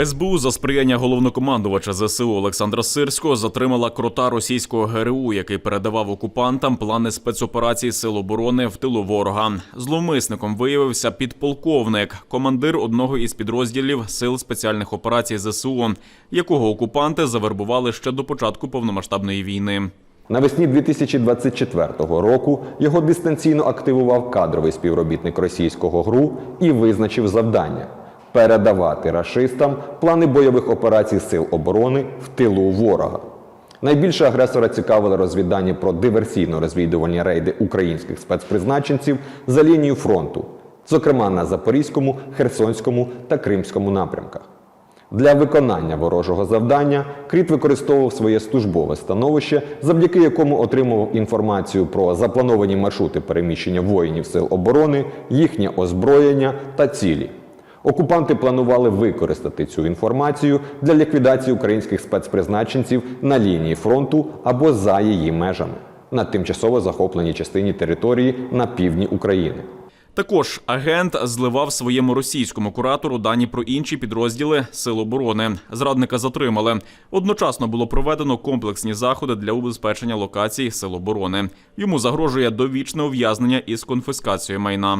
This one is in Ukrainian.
СБУ за сприяння головнокомандувача ЗСУ Олександра Сирського затримала крота російського ГРУ, який передавав окупантам плани спецоперації Сил оборони в тилу ворога. Зловмисником виявився підполковник, командир одного із підрозділів сил спеціальних операцій ЗСУ, якого окупанти завербували ще до початку повномасштабної війни. Навесні 2024 року його дистанційно активував кадровий співробітник російського ГРУ і визначив завдання передавати рашистам плани бойових операцій сил оборони в тилу ворога. Найбільше агресора цікавили розвідання про диверсійно-розвідувальні рейди українських спецпризначенців за лінію фронту, зокрема на Запорізькому, Херсонському та Кримському напрямках. Для виконання ворожого завдання Кріт використовував своє службове становище, завдяки якому отримував інформацію про заплановані маршрути переміщення воїнів сил оборони, їхнє озброєння та цілі. Окупанти планували використати цю інформацію для ліквідації українських спецпризначенців на лінії фронту або за її межами на тимчасово захопленій частині території на півдні України. Також агент зливав своєму російському куратору дані про інші підрозділи Сил оборони. Зрадника затримали. Одночасно було проведено комплексні заходи для убезпечення локацій Сил оборони. Йому загрожує довічне ув'язнення із конфіскацією майна.